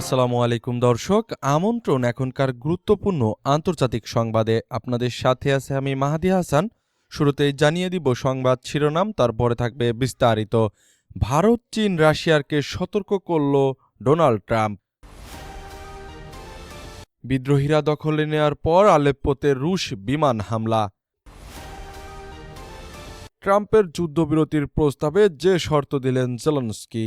আসসালামু আলাইকুম দর্শক, আমন্ত্রণ এখনকার গুরুত্বপূর্ণ আন্তর্জাতিক সংবাদে। আপনাদের সাথে আছে আমি মাহাদি হাসান। শুরুতেই জানিয়ে দিব সংবাদ শিরোনাম, তারপরে থাকবে বিস্তারিত। ভারত, চীন রাশিয়ারকে সতর্ক করল ডোনাল্ড ট্রাম্প। বিদ্রোহীরা দখলে নেয়ার পর আলেপ্পোতে রুশ বিমান হামলা। ট্রাম্পের যুদ্ধবিরতির প্রস্তাবে যে শর্ত দিলেন জেলনস্কি।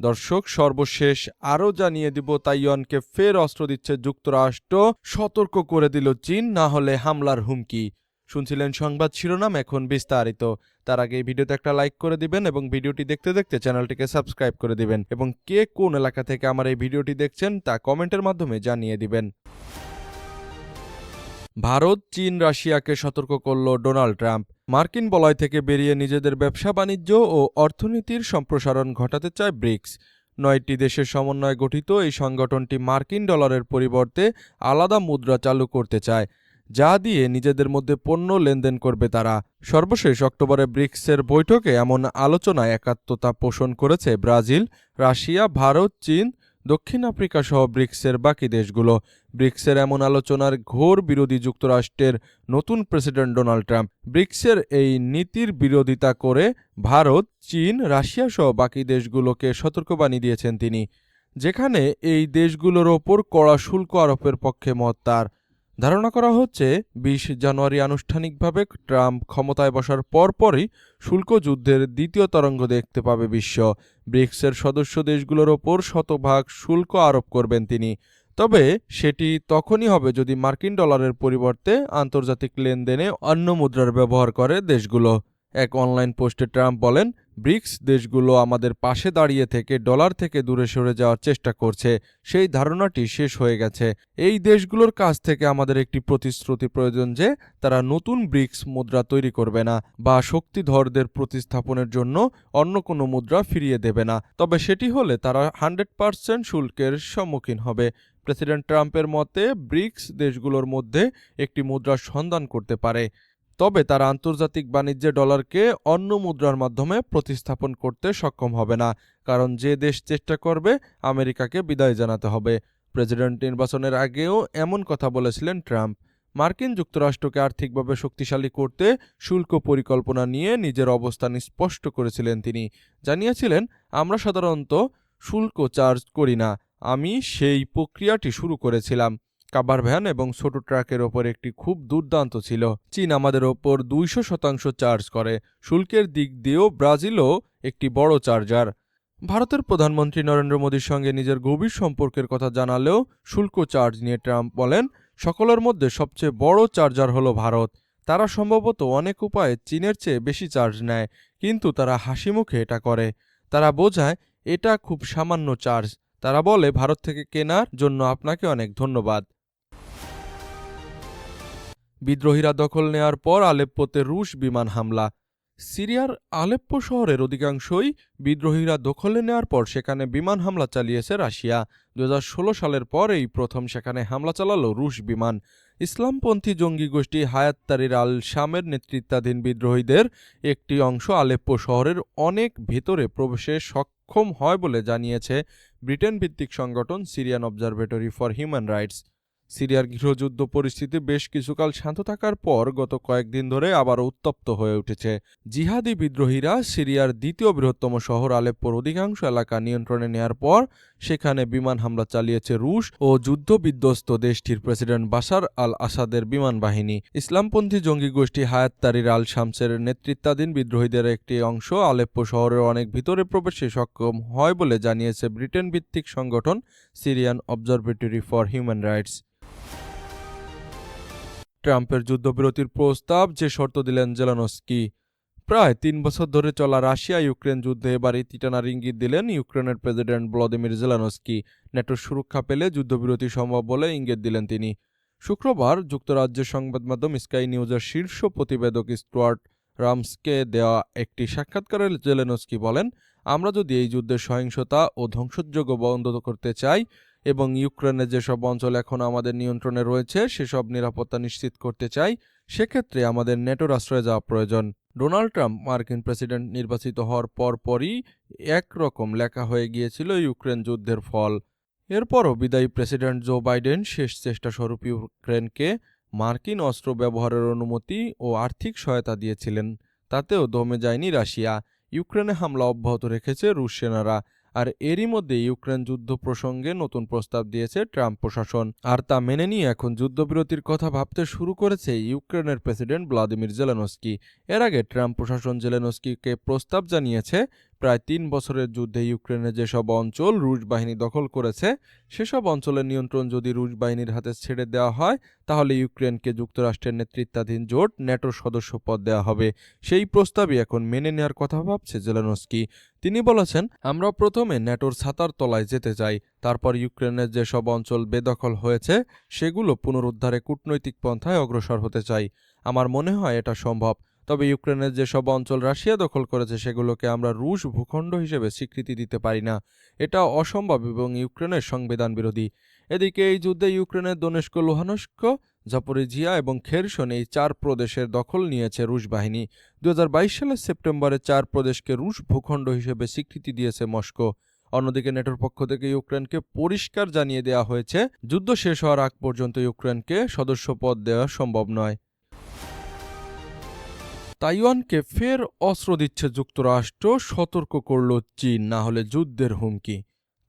দর্শক, সর্বশেষ আরও জানিয়ে দিব, তাইওয়ানকে ফের অস্ত্র দিচ্ছে যুক্তরাষ্ট্র। সতর্ক করে দিল চীন, না হলে হামলার হুমকি। শুনছিলেন সংবাদ শিরোনাম, এখন বিস্তারিত। তার আগে এই ভিডিওতে একটা লাইক করে দিবেন এবং ভিডিওটি দেখতে দেখতে চ্যানেলটিকে সাবস্ক্রাইব করে দিবেন। এবং কে কোন এলাকা থেকে আমার এই ভিডিওটি দেখছেন, তা কমেন্টের মাধ্যমে জানিয়ে দিবেন। ভারত, চীন, রাশিয়াকে সতর্ক করল ডোনাল্ড ট্রাম্প। মার্কিন বলয় থেকে বেরিয়ে নিজেদের ব্যবসা, বাণিজ্য ও অর্থনীতির সম্প্রসারণ ঘটাতে চায় ব্রিক্স। নয়টি দেশের সমন্বয়ে গঠিত এই সংগঠনটি মার্কিন ডলারের পরিবর্তে আলাদা মুদ্রা চালু করতে চায়, যা দিয়ে নিজেদের মধ্যে পণ্য লেনদেন করবে তারা। সর্বশেষ অক্টোবরে ব্রিক্সের বৈঠকে এমন আলোচনায় একাত্মতা পোষণ করেছে ব্রাজিল, রাশিয়া, ভারত, চীন দক্ষিণ আফ্রিকা সহ ব্রিক্সের বাকি দেশগুলো। ব্রিক্সের এমন আলোচনার ঘোর বিরোধী যুক্তরাষ্ট্রের নতুন প্রেসিডেন্ট ডোনাল্ড ট্রাম্প। ব্রিক্সের এই নীতির বিরোধিতা করে ভারত, চীন, রাশিয়া সহ বাকি দেশগুলোকে সতর্কবাণী দিয়েছেন তিনি। যেখানে এই দেশগুলোর ওপর কড়া শুল্ক আরোপের পক্ষে মত তার। ধারণা করা হচ্ছে, বিশ জানুয়ারি আনুষ্ঠানিকভাবে ট্রাম্প ক্ষমতায় বসার পরপরই শুল্ক যুদ্ধের দ্বিতীয় তরঙ্গ দেখতে পাবে বিশ্ব। ব্রিক্সের সদস্য দেশগুলোর ওপর শতভাগ শুল্ক আরোপ করবেন তিনি। তবে সেটি তখনই হবে যদি মার্কিন ডলারের পরিবর্তে আন্তর্জাতিক লেনদেনে অন্য মুদ্রার ব্যবহার করে দেশগুলো। এক অনলাইন পোস্টে ট্রাম্প বলেন ব্রিক্স দেশগুলো আমাদের পাশে দাঁড়িয়ে থেকে ডলার থেকে দূরে সরে যাওয়ার চেষ্টা করছে। সেই ধারণাটি শেষ হয়ে গেছে। এই দেশগুলোর কাছ থেকে আমাদের একটি প্রতিশ্রুতি প্রয়োজন যে, তারা নতুন ব্রিক্স মুদ্রা তৈরি করবে না বা শক্তিধরদের প্রতিস্থাপনের জন্য অন্য কোনো মুদ্রা ফিরিয়ে দেবে না। তবে সেটি হলে তারা হান্ড্রেড পার্সেন্ট শুল্কের সম্মুখীন হবে। প্রেসিডেন্ট ট্রাম্পের মতে, ব্রিক্স দেশগুলোর মধ্যে একটি মুদ্রার সন্ধান করতে পারে। তবে তারা আন্তর্জাতিক বাণিজ্যে ডলারকে অন্য মুদ্রার মাধ্যমে প্রতিস্থাপন করতে সক্ষম হবে না, কারণ যে দেশ চেষ্টা করবে, আমেরিকাকে বিদায় জানাতে হবে। প্রেসিডেন্ট নির্বাচনের আগেও এমন কথা বলেছিলেন ট্রাম্প। মার্কিন যুক্তরাষ্ট্রকে আর্থিকভাবে শক্তিশালী করতে শুল্ক পরিকল্পনা নিয়ে নিজের অবস্থান স্পষ্ট করেছিলেন তিনি। জানিয়েছিলেন, আমরা সাধারণত শুল্ক চার্জ করি না, আমি সেই প্রক্রিয়াটি শুরু করেছিলাম। কাবার ভ্যান এবং ছোট ট্রাকের ওপর একটি খুব দুর্দান্ত ছিল। চীন আমাদের ওপর দুইশো শতাংশ চার্জ করে। শুল্কের দিক দিয়েও ব্রাজিলও একটি বড় চার্জার। ভারতের প্রধানমন্ত্রী নরেন্দ্র মোদীর সঙ্গে নিজের গভীর সম্পর্কের কথা জানালেও শুল্ক চার্জ নিয়ে ট্রাম্প বলেন, সকলের মধ্যে সবচেয়ে বড় চার্জার হলো ভারত। তারা সম্ভবত অনেক উপায়ে চীনের চেয়ে বেশি চার্জ নেয়, কিন্তু তারা হাসি মুখে এটা করে। তারা বোঝায়, এটা খুব সামান্য চার্জ। তারা বলে, ভারত থেকে কেনার জন্য আপনাকে অনেক ধন্যবাদ। বিদ্রোহীরা দখল নেয়ার পর আলেপ্পোতে রুশ বিমান হামলা। সিরিয়ার আলেপ্পো শহরের অধিকাংশই বিদ্রোহীরা দখলে নেওয়ার পর সেখানে বিমান হামলা চালিয়েছে রাশিয়া। দু হাজার ষোলো সালের পর এই প্রথম সেখানে হামলা চালালো রুশ বিমান। ইসলামপন্থী জঙ্গি গোষ্ঠী হায়াত্তারির আল শামের নেতৃত্বাধীন বিদ্রোহীদের একটি অংশ আলেপ্পো শহরের অনেক ভেতরে প্রবেশে সক্ষম হয় বলে জানিয়েছে ব্রিটেন ভিত্তিক সংগঠন Syrian observatory for human rights. সিরিয়ার গৃহযুদ্ধ পরিস্থিতি বেশ কিছুকাল শান্ত থাকার পর গত কয়েকদিন ধরে আবার উত্তপ্ত হয়ে উঠেছে। জিহাদি বিদ্রোহীরা সিরিয়ার দ্বিতীয় বৃহত্তম শহর আলেপ্পোর অধিকাংশ এলাকা নিয়ন্ত্রণে নেয়ার পর সেখানে বিমান হামলা চালিয়েছে রুশ ও যুদ্ধবিধ্বস্ত দেশটির প্রেসিডেন্ট বাশার আল আসাদের বিমান বাহিনী। ইসলামপন্থী জঙ্গি গোষ্ঠী হায়াত্তারির আল শামসের নেতৃত্বাধীন বিদ্রোহীদের একটি অংশ আলেপ্পো শহরের অনেক ভিতরে প্রবেশে সক্ষম হয় বলে জানিয়েছে ব্রিটেন ভিত্তিক সংগঠন Syrian observatory for human rights. ট্রাম্পের যুদ্ধবিরতির প্রস্তাব যে শর্ত দিলেন জেলানস্কি। প্রায় তিন বছর ধরে চলা রাশিয়া ইউক্রেন যুদ্ধে এবার ইতিটানার ইঙ্গিত দিলেন ইউক্রেনের প্রেসিডেন্ট ভ্লাদিমির জেলানস্কি। নেটোর সুরক্ষা পেলে যুদ্ধবিরতি সম্ভব বলে ইঙ্গিত দিলেন তিনি। শুক্রবার যুক্তরাজ্যের সংবাদ মাধ্যম স্কাই নিউজের শীর্ষ প্রতিবেদক স্টুয়ার্ট রামসকে দেওয়া একটি সাক্ষাৎকারে জেলেনস্কি বলেন, আমরা যদি এই যুদ্ধের সহিংসতা ও ধ্বংসযোগ্য বন্ধ করতে চাই এবং ইউক্রেনের যেসব অঞ্চল এখন আমাদের নিয়ন্ত্রণে রয়েছে, সেসব নিরাপত্তা নিশ্চিত করতে চাই। সেক্ষেত্রে আমাদের নেটোর আশ্রয়ে যাওয়া প্রয়োজন। ডোনাল্ড ট্রাম্প মার্কিন প্রেসিডেন্ট নির্বাচিত হওয়ার পরপরই একরকম লেখা হয়ে গিয়েছিল ইউক্রেন যুদ্ধের ফল। এরপরও বিদায়ী প্রেসিডেন্ট জো বাইডেন শেষ চেষ্টা স্বরূপ ইউক্রেনকে মার্কিন অস্ত্র ব্যবহারের অনুমতি ও আর্থিক সহায়তা দিয়েছিলেন। তাতেও দমে যায়নি রাশিয়া। ইউক্রেনে হামলা অব্যাহত রেখেছে রুশ সেনারা। আর এরই মধ্যে ইউক্রেন যুদ্ধ প্রসঙ্গে নতুন প্রস্তাব দিয়েছে ট্রাম্প প্রশাসন। আর তা মেনে নিয়ে এখন যুদ্ধবিরতির কথা ভাবতে শুরু করেছে ইউক্রেনের প্রেসিডেন্ট ভ্লাদিমির জেলেনস্কি। এর আগে ট্রাম্প প্রশাসন জেলেনস্কিকে প্রস্তাব জানিয়েছে প্রায় তিন বছরের যুদ্ধে ইউক্রেনের যেসব অঞ্চল রুশ বাহিনী দখল করেছে, সেসব অঞ্চলের নিয়ন্ত্রণ যদি রুশ বাহিনীর হাতে ছেড়ে দেওয়া হয়, তাহলে ইউক্রেনকে যুক্তরাষ্ট্রের নেতৃত্বাধীন জোট ন্যাটোর সদস্য পদ দেওয়া হবে। সেই প্রস্তাবই এখন মেনে নেওয়ার কথা ভাবছে জেলেনস্কি। তিনি বলেছেন, আমরা প্রথমে ন্যাটোর ছাতার তলায় যেতে চাই। তারপর ইউক্রেনের যেসব অঞ্চল বেদখল হয়েছে, সেগুলো পুনরুদ্ধারে কূটনৈতিক পন্থায় অগ্রসর হতে চাই। আমার মনে হয় এটা সম্ভব। তবে ইউক্রেনের যেসব অঞ্চল রাশিয়া দখল করেছে, সেগুলোকে আমরা রুশ ভূখণ্ড হিসেবে স্বীকৃতি দিতে পারি না। এটা অসম্ভব এবং ইউক্রেনের সংবিধান বিরোধী। এদিকে এই যুদ্ধে ইউক্রেনের দনেস্ক লোহানস্ক, জাপোরিজিয়া এবং খেরসন এই চার প্রদেশের দখল নিয়েছে রুশ বাহিনী। দু হাজার বাইশ সালের সেপ্টেম্বরে চার প্রদেশকে রুশ ভূখণ্ড হিসেবে স্বীকৃতি দিয়েছে মস্কো। অন্যদিকে নেটোর পক্ষ থেকে ইউক্রেনকে পরিষ্কার জানিয়ে দেওয়া হয়েছে, যুদ্ধ শেষ হওয়ার আগ পর্যন্ত ইউক্রেনকে সদস্যপদ দেওয়া সম্ভব নয়। তাইওয়ানকে ফের অস্ত্র দিচ্ছে যুক্তরাষ্ট্র, সতর্ক করল চীন, না হলে যুদ্ধের হুমকি।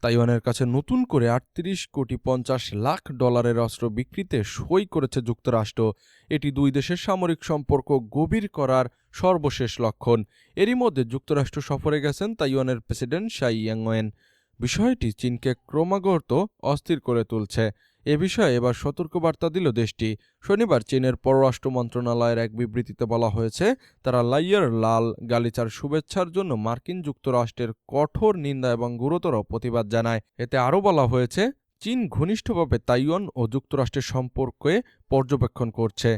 তাইওয়ানের কাছে নতুন করে আটত্রিশ কোটি পঞ্চাশ লাখ ডলারের অস্ত্র বিক্রিতে সই করেছে যুক্তরাষ্ট্র। এটি দুই দেশের সামরিক সম্পর্ক গভীর করার সর্বশেষ লক্ষণ। এরই মধ্যে যুক্তরাষ্ট্র সফরে গেছেন তাইওয়ানের প্রেসিডেন্ট শাই ইয়াংওয়েন। বিষয়টি চীনকে ক্রমাগত অস্থির করে তুলছে। এ বিষয়ে এবার সতর্কবার্তা দিল দেশটি। শনিবার চীনের পররাষ্ট্র মন্ত্রণালয়ের এক বিবৃতিতে বলা হয়েছে, তারা লাইয়ার লাল গালিচার শুভেচ্ছার জন্য মার্কিন যুক্তরাষ্ট্রের কঠোর নিন্দা এবং গুরুতর প্রতিবাদ জানায়। এতে আরও বলা হয়েছে, চীন ঘনিষ্ঠভাবে তাইওয়ান ও যুক্তরাষ্ট্রের সম্পর্কে পর্যবেক্ষণ করছে।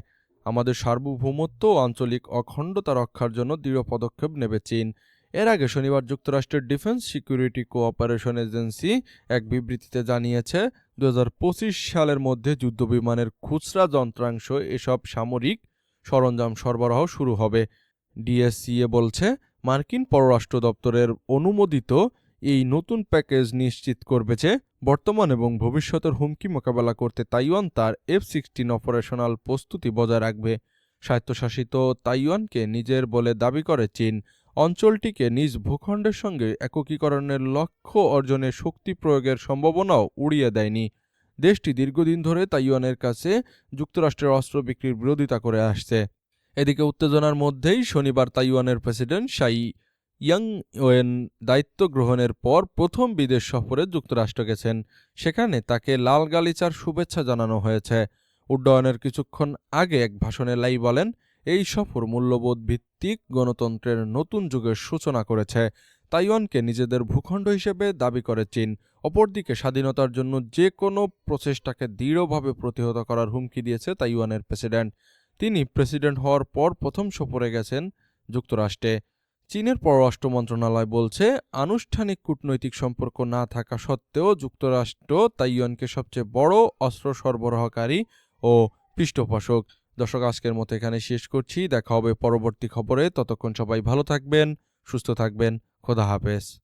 আমাদের সার্বভৌমত্ব ও আঞ্চলিক অখণ্ডতা রক্ষার জন্য দৃঢ় পদক্ষেপ নেবে চীন। এর আগে শনিবার যুক্তরাষ্ট্রের ডিফেন্স সিকিউরিটি কোঅপারেশন এজেন্সি এক বিবৃতিতে জানিয়েছে দু হাজার পঁচিশ সালের মধ্যে যুদ্ধবিমানের খুচরা যন্ত্রাংশ এসব সামরিক সরঞ্জাম সরবরাহ শুরু হবে। ডিএসসিএ বলছে, মার্কিন পররাষ্ট্র দপ্তরের অনুমোদিত এই নতুন প্যাকেজ নিশ্চিত করবে যে বর্তমান এবং ভবিষ্যতের হুমকি মোকাবেলা করতে তাইওয়ান তার এফ সিক্সটিন অপারেশনাল প্রস্তুতি বজায় রাখবে। স্বায়ত্তশাসিত তাইওয়ানকে নিজের বলে দাবি করে চীন। অঞ্চলটিকে নিজ ভূখণ্ডের সঙ্গে একীকরণের লক্ষ্য অর্জনে শক্তি প্রয়োগের সম্ভাবনাও উড়িয়ে দেয়নি। দেশটি দীর্ঘদিন ধরে তাইওয়ানের কাছে যুক্তরাষ্ট্রের অস্ত্র বিক্রির বিরোধিতা করে আসছে। এদিকে উত্তেজনার মধ্যেই শনিবার তাইওয়ানের প্রেসিডেন্ট শাই ইয়াং ওয়েন দায়িত্ব গ্রহণের পর প্রথম বিদেশ সফরে যুক্তরাষ্ট্র গেছেন। সেখানে তাকে লাল গালিচার শুভেচ্ছা জানানো হয়েছে। উড্ডয়নের কিছুক্ষণ আগে এক ভাষণে লাই বলেন এই সফর মূল্যবোধ ভিত্তিক গণতন্ত্রের নতুন যুগের সূচনা করেছে। তাইওয়ানকে নিজেদের ভূখণ্ড হিসেবে দাবি করে চীন। অপরদিকে স্বাধীনতার জন্য যে কোনো প্রচেষ্টাকে দৃঢ়ভাবে প্রতিহত করার হুমকি দিয়েছে তাইওয়ানের প্রেসিডেন্ট। তিনি প্রেসিডেন্ট হওয়ার পর প্রথম সফরে গেছেন যুক্তরাষ্ট্রে। চীনের পররাষ্ট্র মন্ত্রণালয় বলছে, আনুষ্ঠানিক কূটনৈতিক সম্পর্ক না থাকা সত্ত্বেও যুক্তরাষ্ট্র তাইওয়ানকে সবচেয়ে বড় অস্ত্র সরবরাহকারী ও পৃষ্ঠপোষক। দর্শক, আজকের মতো এখানে শেষ করছি। দেখা হবে পরবর্তী খবরে। ততক্ষণ সবাই ভালো থাকবেন, সুস্থ থাকবেন। খোদা হাফেজ।